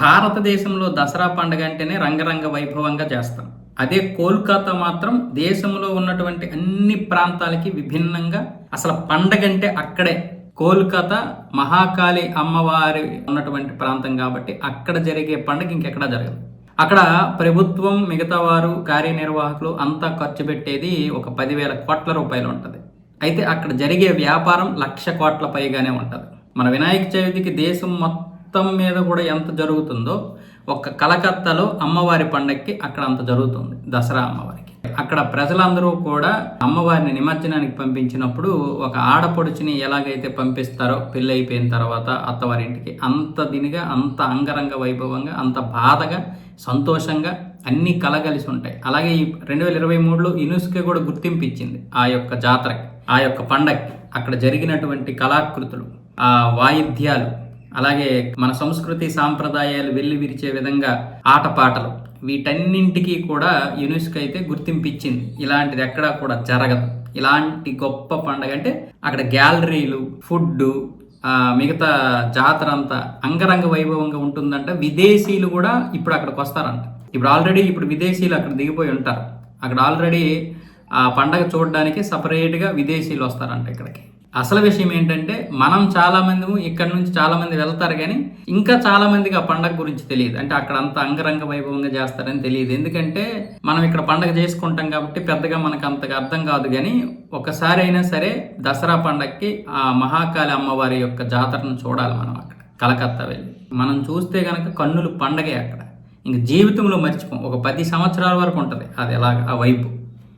భారతదేశంలో దసరా పండుగ అంటేనే రంగరంగ వైభవంగా చేస్తాం. అదే కోల్కతా మాత్రం దేశంలో ఉన్నటువంటి అన్ని ప్రాంతాలకి విభిన్నంగా అసలు పండగ అంటే అక్కడే. కోల్కతా మహాకాళి అమ్మవారి ఉన్నటువంటి ప్రాంతం కాబట్టి అక్కడ జరిగే పండుగ ఇంకెక్కడా జరగదు. అక్కడ ప్రభుత్వం మిగతా వారు కార్యనిర్వాహకులు అంతా ఖర్చు పెట్టేది ఒక పదివేల కోట్ల రూపాయలు ఉంటుంది. అయితే అక్కడ జరిగే వ్యాపారం లక్ష కోట్ల పైగానే ఉంటుంది. మన వినాయక చవితికి దేశం మొత్తం మీద కూడా ఎంత జరుగుతుందో ఒక్క కలకత్తాలో అమ్మవారి పండక్కి అక్కడ అంత జరుగుతుంది దసరా అమ్మవారికి. అక్కడ ప్రజలందరూ కూడా అమ్మవారిని నిమజ్జనానికి పంపించినప్పుడు ఒక ఆడపడుచుని ఎలాగైతే పంపిస్తారో పెళ్ళి అయిపోయిన తర్వాత అత్తవారింటికి అంత దినిగా అంత అంగరంగ వైభవంగా అంత బాధగా సంతోషంగా అన్ని కలగలిసి ఉంటాయి. అలాగే ఈ రెండు వేల ఇరవై మూడులో యునెస్కో కూడా గుర్తింపు ఇచ్చింది ఆ యొక్క జాతరకి ఆ యొక్క పండగకి అక్కడ జరిగినటువంటి కళాకృతులు ఆ వాయిద్యాలు అలాగే మన సంస్కృతి సాంప్రదాయాలు వెళ్ళి విరిచే విధంగా ఆటపాటలు వీటన్నింటికి కూడా యునెస్కో అయితే గుర్తింపు ఇచ్చింది ఇలాంటిది ఎక్కడా కూడా జరగదు. ఇలాంటి గొప్ప పండగ అంటే అక్కడ గ్యాలరీలు ఫుడ్ మిగతా జాతర అంతా అంగరంగ వైభవంగా ఉంటుందంట. విదేశీయులు కూడా ఇప్పుడు అక్కడికి వస్తారంట. ఇప్పుడు ఆల్రెడీ ఇప్పుడు విదేశీయులు అక్కడ దిగిపోయి ఉంటారు. అక్కడ ఆల్రెడీ ఆ పండగ చూడడానికి సపరేట్గా విదేశీయులు వస్తారంట ఇక్కడికి. అసలు విషయం ఏంటంటే మనం చాలా మంది ఇక్కడ నుంచి చాలా మంది వెళ్తారు కానీ ఇంకా చాలా మందికి ఆ పండగ గురించి తెలియదు. అంటే అక్కడ అంత అంగరంగ వైభవంగా చేస్తారని తెలియదు. ఎందుకంటే మనం ఇక్కడ పండగ చేసుకుంటాం కాబట్టి పెద్దగా మనకు అంతగా అర్థం కాదు కానీ ఒకసారి అయినా సరే దసరా పండగకి ఆ మహాకాళి అమ్మవారి యొక్క జాతరను చూడాలి మనం అక్కడ కలకత్తా వెళ్ళి. మనం చూస్తే కనుక కన్నులు పండగే అక్కడ. ఇంక జీవితంలో మర్చిపోం. ఒక పది సంవత్సరాల వరకు ఉంటుంది. అది ఎలాగ? ఆ వైపు